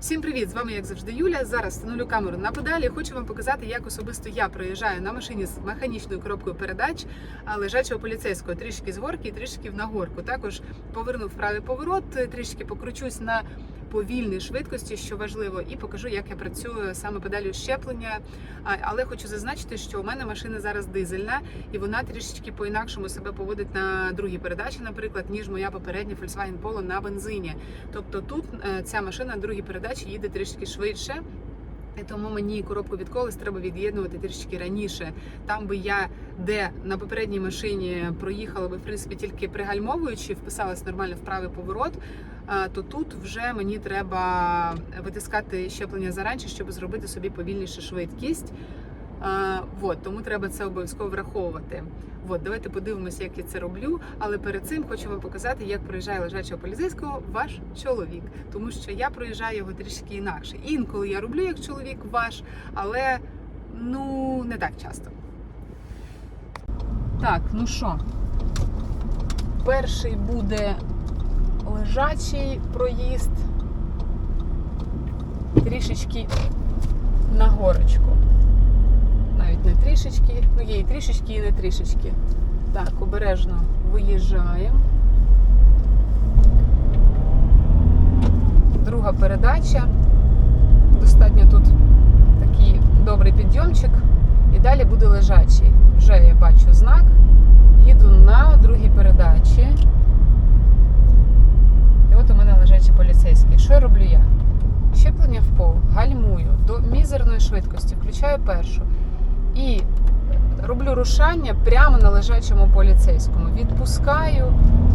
Всім привіт! З вами, як завжди, Юля. Зараз встановлю камеру на педалі. Хочу вам показати, як особисто я проїжджаю на машині з механічною коробкою передач лежачого поліцейського трішки з горки трішки в нагорку. Також повернув правий поворот, трішки покручусь на повільній швидкості, що важливо, і покажу, як я працюю саме педалю щеплення. Але хочу зазначити, що у мене машина зараз дизельна, і вона трішечки по-інакшому себе поводить на другій передачі, наприклад, ніж моя попередня Volkswagen Polo на бензині. Тобто тут е, ця машина на другій передачі їде трішки швидше. Тому мені коробку від колес треба від'єднувати трішки раніше. Там би я де на попередній машині проїхала би в принципі тільки пригальмовуючи, вписалась нормально в правий поворот. То тут вже мені треба витискати щеплення заранче, щоб зробити собі повільніше швидкість. А, вот, тому треба це обов'язково враховувати. От, давайте подивимося, як я це роблю. Але перед цим хочу вам показати, як проїжджає лежачого поліцейського ваш чоловік, тому що я проїжджаю його трішки інакше. Інколи я роблю як чоловік ваш, але ну не так часто. Так, ну що, перший буде лежачий проїзд трішечки на горочку. Навіть не трішечки, ну є і трішечки, і не трішечки. Так, обережно виїжджаємо. Друга передача. Достатньо тут такий добрий підйомчик. І далі буде лежачий. Вже я бачу знак. Їду на другій передачі. І от у мене лежачий поліцейський. Що роблю я? Щеплення в пол, гальмую до мізерної швидкості, включаю першу. І роблю рушання прямо на лежачому поліцейському. Відпускаю,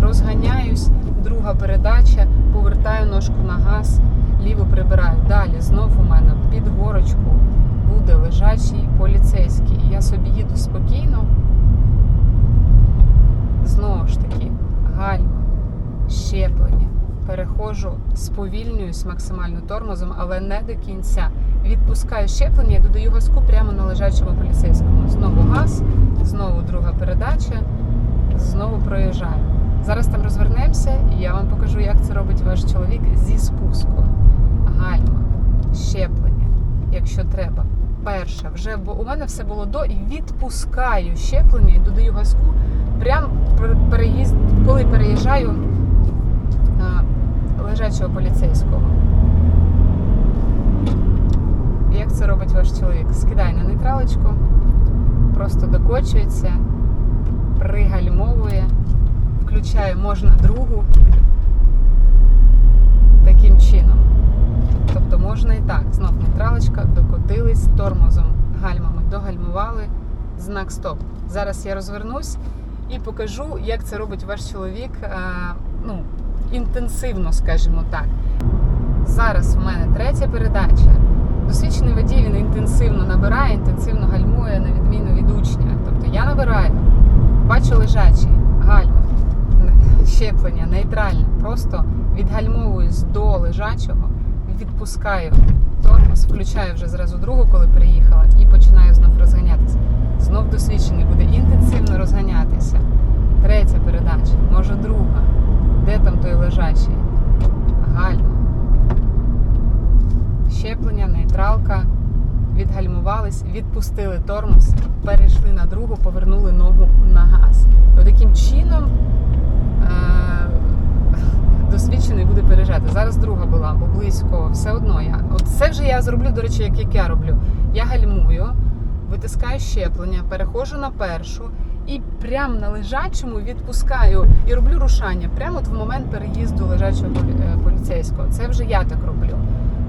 розганяюсь, друга передача, повертаю ножку на газ, ліву прибираю. Далі знов у мене під горочку буде лежачий поліцейський. Я собі їду спокійно. Знову ж таки, гальма, щеплення. Переходжу, сповільнююсь максимально тормозом, але не до кінця. Відпускаю щеплення додаю газку прямо на лежачому поліцейському. Знову газ, знову друга передача, знову проїжджаю. Зараз там розвернемося і я вам покажу, як це робить ваш чоловік зі спуску. Гальма, щеплення, якщо треба. Перша, вже бо у мене все було до і відпускаю щеплення і додаю газку прямо переїзд, коли переїжджаю лежачого поліцейського. Як це робить ваш чоловік? Скидає на нейтралочку, просто докочується, пригальмовує, включає можна другу таким чином. Тобто можна і так. Знов нейтралочка, докотились тормозом, гальмами, догальмували, знак стоп. Зараз я розвернусь і покажу, як це робить ваш чоловік е, ну, інтенсивно, скажімо так. Зараз в мене третя передача. Досвідчений водій він інтенсивно набирає, інтенсивно гальмує на відміну від учня. Тобто я набираю, бачу лежачий, гальма, щеплення, нейтральне. Просто відгальмовуюсь до лежачого, відпускаю тормоз, включаю вже зразу другу, коли приїхала, і починаю знов розганятися. Знов досвідчений буде інтенсивно розганятися. Третя передача, може друга. Де там той лежачий? Гальма щеплення, нейтралка, відгальмувались, відпустили тормоз, перейшли на другу, повернули ногу на газ. Таким чином е- досвідчений буде переїжджати. Зараз друга була, бо близько, все одно я. От це вже я зроблю, до речі, як, як я роблю. Я гальмую, витискаю щеплення, перехожу на першу. І прямо на лежачому відпускаю і роблю рушання прямо от в момент переїзду лежачого е, поліцейського. Це вже я так роблю.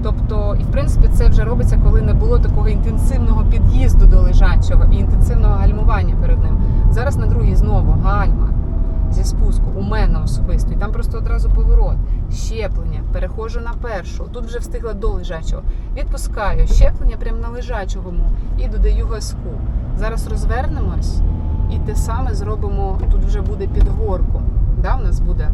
Тобто, і в принципі, це вже робиться, коли не було такого інтенсивного під'їзду до лежачого і інтенсивного гальмування перед ним. Зараз на другій знову гальма зі спуску у мене особисто. І там просто одразу поворот, щеплення, переходжу на першу. Тут вже встигла до лежачого. Відпускаю щеплення прямо на лежачому і додаю газку. Зараз розвернемось і те саме зробимо. Тут вже буде під горку. Да, у нас буде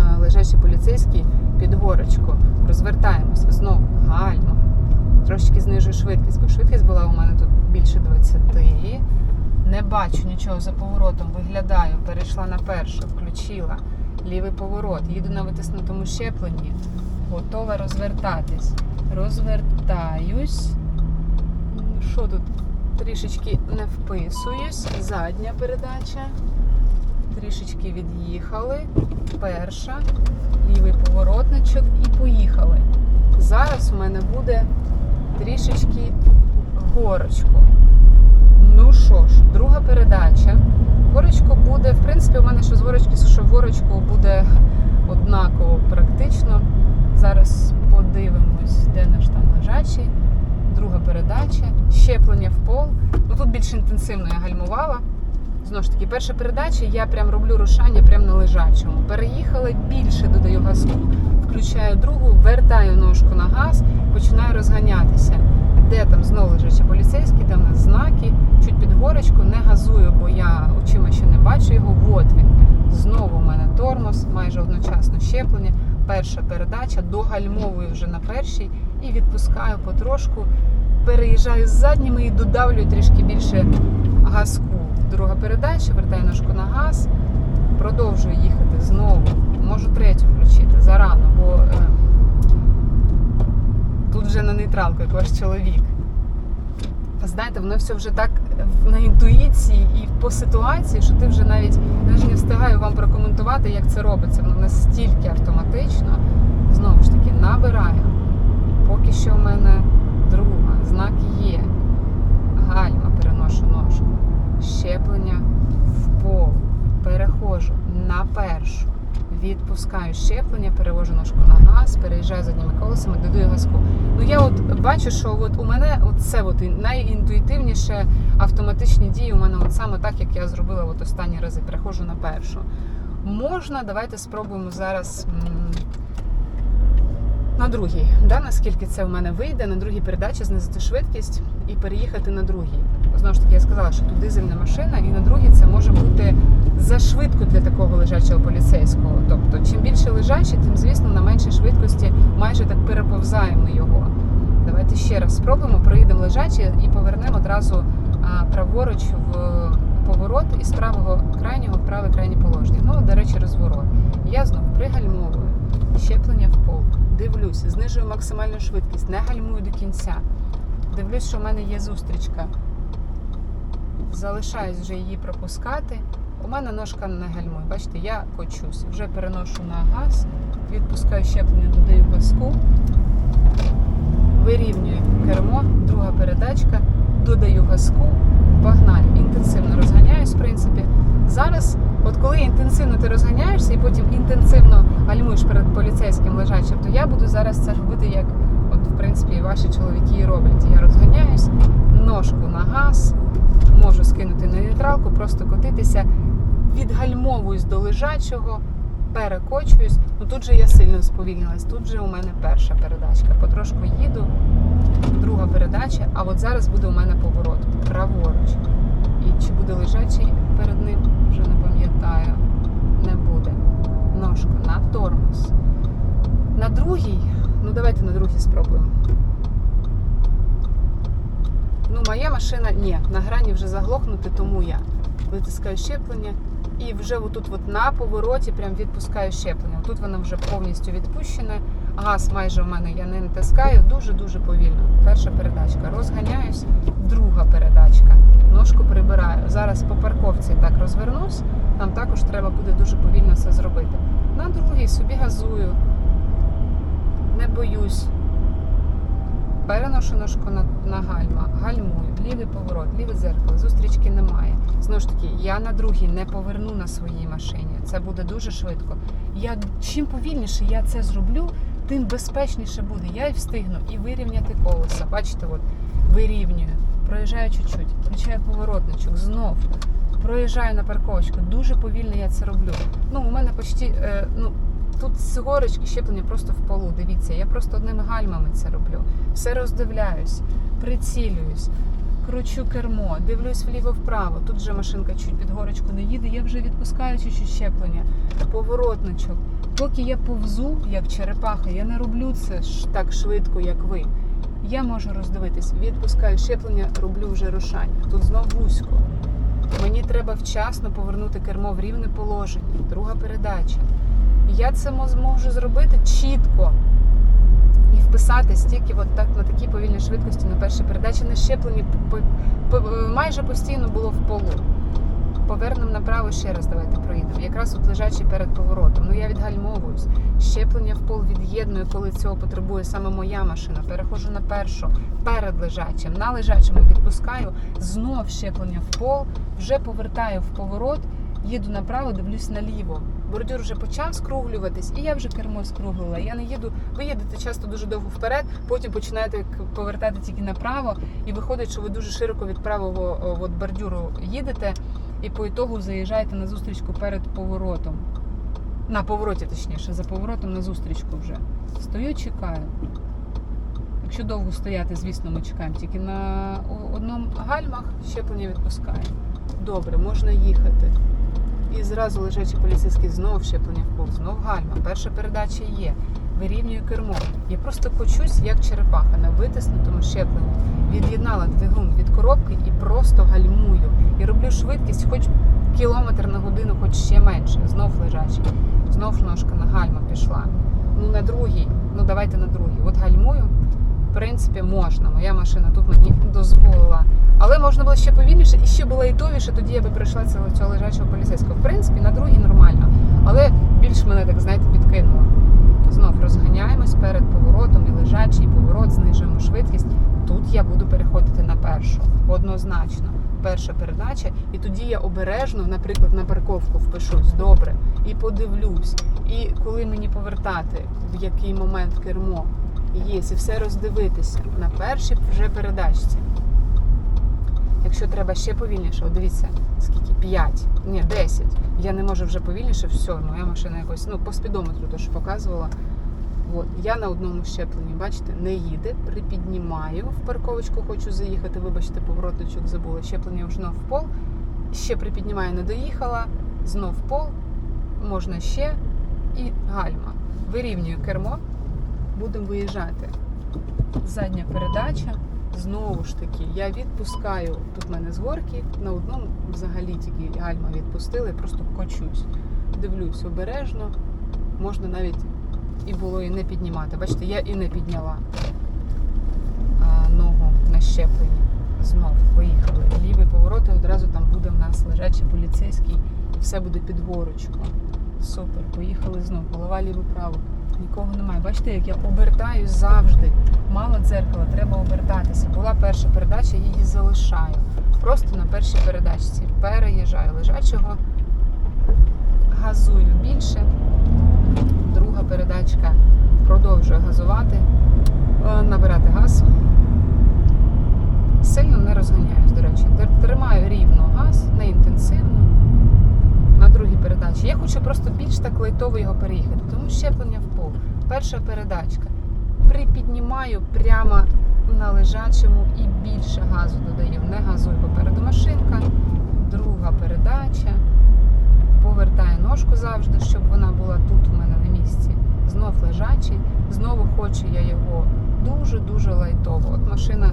е, лежачий поліцейський під горочку. Розвертаємось знову гально. Трошечки знижую швидкість, бо швидкість була у мене тут більше 20. Не бачу нічого за поворотом, виглядаю, перейшла на першу, включила лівий поворот, їду на витиснутому щепленні. готова розвертатись. Розвертаюсь. Що тут? Трішечки не вписуюсь. Задня передача. Трішечки від'їхали. Перша. Лівий поворотничок і поїхали. Зараз у мене буде трішечки горочку. Ну що ж, друга передача. Горочку буде, в принципі, у мене що з горочки, що в горочку буде однаково практично. Зараз подивимось, де наш там лежачий. Друга передача, щеплення в пол. Ну тут більш інтенсивно я гальмувала. Знову ж таки, перша передача, я прям роблю рушання прямо на лежачому. Переїхала, більше додаю газку, включаю другу, вертаю ножку на газ, починаю розганятися. Де там знову лежачий поліцейський, де в нас знаки, чуть під горочку, не газую, бо я очима ще не бачу його. Вот він. Знову у мене тормоз, майже одночасно щеплення. Перша передача, догальмовую вже на першій і відпускаю потрошку. Переїжджаю з задніми і додавлюю трішки більше газку. Друга передача, вертаю ножку на газ, продовжую їхати знову. Можу третю включити зарано, бо е, тут вже на нейтралку, як ваш чоловік. Знаєте, воно все вже так на інтуїції і по ситуації, що ти вже навіть навіть не встигаю вам прокоментувати, як це робиться. Воно настільки автоматично. Знову ж таки, набираю. Поки що в мене друга, знак є. Гальма переношу ножку. Щеплення в пол. Переходжу на першу. Відпускаю щеплення, перевожу ножку на газ, переїжджаю задніми колесами, додаю газку. Ну я от бачу, що от у мене от це от найінтуїтивніше автоматичні дії. У мене от саме так, як я зробила от останні рази. Переходжу на першу. Можна, давайте спробуємо зараз на другій. Да, наскільки це в мене вийде, на другій передачі знизити швидкість і переїхати на другій. Знову ж таки, я сказала, що тут дизельна машина, і на другій це може бути зашвидко для такого лежачого поліцейського. Тобто, чим більше лежачий, тим, звісно, на меншій швидкості майже так переповзаємо його. Давайте ще раз спробуємо, проїдемо лежачі і повернемо одразу праворуч в поворот із правого крайнього в праве крайнє положення. Ну, до речі, розворот. Я знов пригальмовую, щеплення в пол. Дивлюсь, знижую максимальну швидкість, не гальмую до кінця. Дивлюсь, що в мене є зустрічка. Залишаюсь вже її пропускати. У мене ножка не гальмує. Бачите, я кочусь. Вже переношу на газ, відпускаю щеплення, додаю газку, вирівнюю кермо, друга передачка, додаю газку, погнали. Інтенсивно розганяюсь, в принципі. Зараз, от коли інтенсивно ти розганяєшся і потім інтенсивно гальмуєш перед поліцейським лежачим, то я буду зараз це робити, як от, в принципі, ваші чоловіки роблять. Я розганяюсь, ножку на газ, можу скинути на нейтралку, просто котитися, відгальмовуюсь до лежачого, перекочуюсь. Ну тут же я сильно сповільнилась. Тут же у мене перша передачка. Потрошку їду, друга передача, а от зараз буде у мене поворот праворуч. І чи буде лежачий перед ним, вже не пам'ятаю. Не буде. Ножка на тормоз. На другій, ну давайте на другій спробуємо. Ну, моя машина ні, на грані вже заглохнути, тому я витискаю щеплення і вже отут от на повороті прям відпускаю щеплення. Тут воно вже повністю відпущене. Газ майже в мене я не натискаю, дуже-дуже повільно. Перша передачка. Розганяюсь, друга передачка. Ножку прибираю. Зараз по парковці так розвернусь. Там також треба буде дуже повільно це зробити. На другій собі газую, не боюсь. Переношу ножку на, гальма, гальмую, лівий поворот, ліве дзеркало, зустрічки немає. Знову ж таки, я на другій не поверну на своїй машині. Це буде дуже швидко. Я чим повільніше я це зроблю, тим безпечніше буде. Я і встигну і вирівняти колеса. Бачите, от вирівнюю, проїжджаю чуть-чуть, включаю поворотничок, знов проїжджаю на парковочку. Дуже повільно я це роблю. Ну, у мене почти, е, ну. Тут з горочки щеплення просто в полу. Дивіться, я просто одними гальмами це роблю. Все роздивляюсь, прицілююсь, кручу кермо, дивлюсь вліво-вправо. Тут вже машинка чуть під горочку не їде, я вже відпускаю чуть-чуть щеплення, поворотничок. Поки я повзу, як черепаха, я не роблю це так швидко, як ви. Я можу роздивитись, відпускаю щеплення, роблю вже рушання. Тут знов вузько. Мені треба вчасно повернути кермо в рівне положення. Друга передача. Я це зможу зробити чітко, і вписати стільки, от так на такій повільній швидкості на першій передачі На по- майже постійно було в полу. Повернемо направо ще раз. Давайте проїдемо. Якраз от лежачий перед поворотом. Ну я відгальмовуюсь. Щеплення в пол від'єдную, коли цього потребує саме моя машина. Переходжу на першу перед лежачим. На лежачому відпускаю. Знов щеплення в пол. Вже повертаю в поворот. Їду направо, дивлюсь наліво. Бордюр вже почав скруглюватись, і я вже кермо скруглила. Я не їду. Ви їдете часто дуже довго вперед, потім починаєте повертати тільки направо, і виходить, що ви дуже широко від правого от бордюру їдете, і по ітогу заїжджаєте на зустрічку перед поворотом. На повороті, точніше, за поворотом на зустрічку вже. Стою, чекаю. Якщо довго стояти, звісно, ми чекаємо. Тільки на одному гальмах щеплення відпускає. Добре, можна їхати. І зразу лежачий поліцейський знов щеплення в пол, знов гальма. Перша передача є. Вирівнюю кермо. Я просто кочусь, як черепаха на витиснутому щепленні. Від'єднала двигун від коробки і просто гальмую. І роблю швидкість, хоч кілометр на годину, хоч ще менше. Знов лежачий. Знов ножка на гальма пішла. Ну на другій, ну давайте на другій. От гальмую. В принципі, можна. Моя машина тут мені дозволила. Але можна було ще повільніше і ще було лайтовіше, тоді я би прийшла цього, цього лежачого поліцейського. В принципі, на другій нормально. Але більш мене так, знаєте, підкинуло. Знов розганяємось перед поворотом і лежачий поворот, знижуємо швидкість. Тут я буду переходити на першу. Однозначно. Перша передача, і тоді я обережно, наприклад, на парковку впишусь добре і подивлюсь. І коли мені повертати, в який момент кермо є, і все роздивитися на першій вже передачці. Якщо треба ще повільніше, от дивіться, скільки 5, ні, 10. Я не можу вже повільніше, все, моя машина якось, ну, по спідометру то, що показувала. От, я на одному щепленні, бачите, не їде, припіднімаю в парковочку, хочу заїхати, вибачте, повороточок забула. Щеплення вже в пол. Ще припіднімаю, не доїхала, знов пол, можна ще і гальма. Вирівнюю кермо, будемо виїжджати. Задня передача. Знову ж таки, я відпускаю тут в мене з горки, на одному взагалі тільки гальма відпустили, просто кочусь. Дивлюсь обережно, можна навіть і було і не піднімати. Бачите, я і не підняла а, ногу на щеплення. Знов виїхали. Лівий поворот, і одразу там буде в нас лежачий поліцейський, і все буде під горочку. Супер, поїхали знов. Голова ліво-право. Нікого немає. Бачите, як я обертаюсь завжди. Мало дзеркала, треба обертатися. Була перша передача, її залишаю. Просто на першій передачці. Переїжджаю лежачого, газую більше. Передачка продовжує газувати, е, набирати газ. Сильно не розганяюсь, до речі. Тримаю рівно газ, не інтенсивно. На другій передачі. Я хочу просто більш так лайтово його переїхати, тому щеплення в пол. Перша передачка. Припіднімаю прямо на лежачому і більше газу додаю. Не газую попереду машинка. Друга передача. Повертаю ножку завжди, щоб вона була тут у мене на місці. Знов лежачий. Знову хочу я його дуже-дуже лайтово. От машина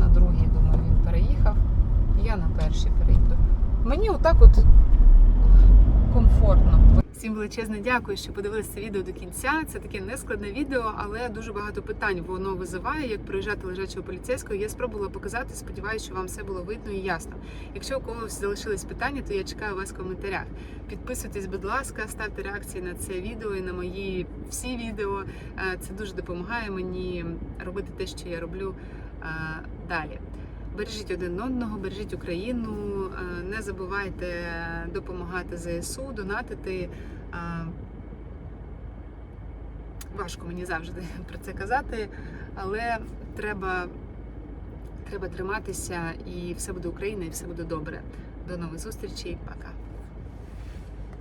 на другій, думаю, він переїхав. Я на першій переїду. Мені отак от комфортно. Всім величезне дякую, що подивилися відео до кінця. Це таке нескладне відео, але дуже багато питань воно визиває, як проїжджати лежачого поліцейського. Я спробувала показати. Сподіваюся, що вам все було видно і ясно. Якщо у когось залишились питання, то я чекаю вас в коментарях. Підписуйтесь, будь ласка, ставте реакції на це відео і на мої всі відео. Е, Це дуже допомагає мені робити те, що я роблю е, далі. Бережіть один одного, бережіть Україну, е, не забувайте допомагати ЗСУ, донатити. Е, Важко мені завжди про це казати, але треба, треба триматися, і все буде Україна, і все буде добре. До нових зустрічей. Пока.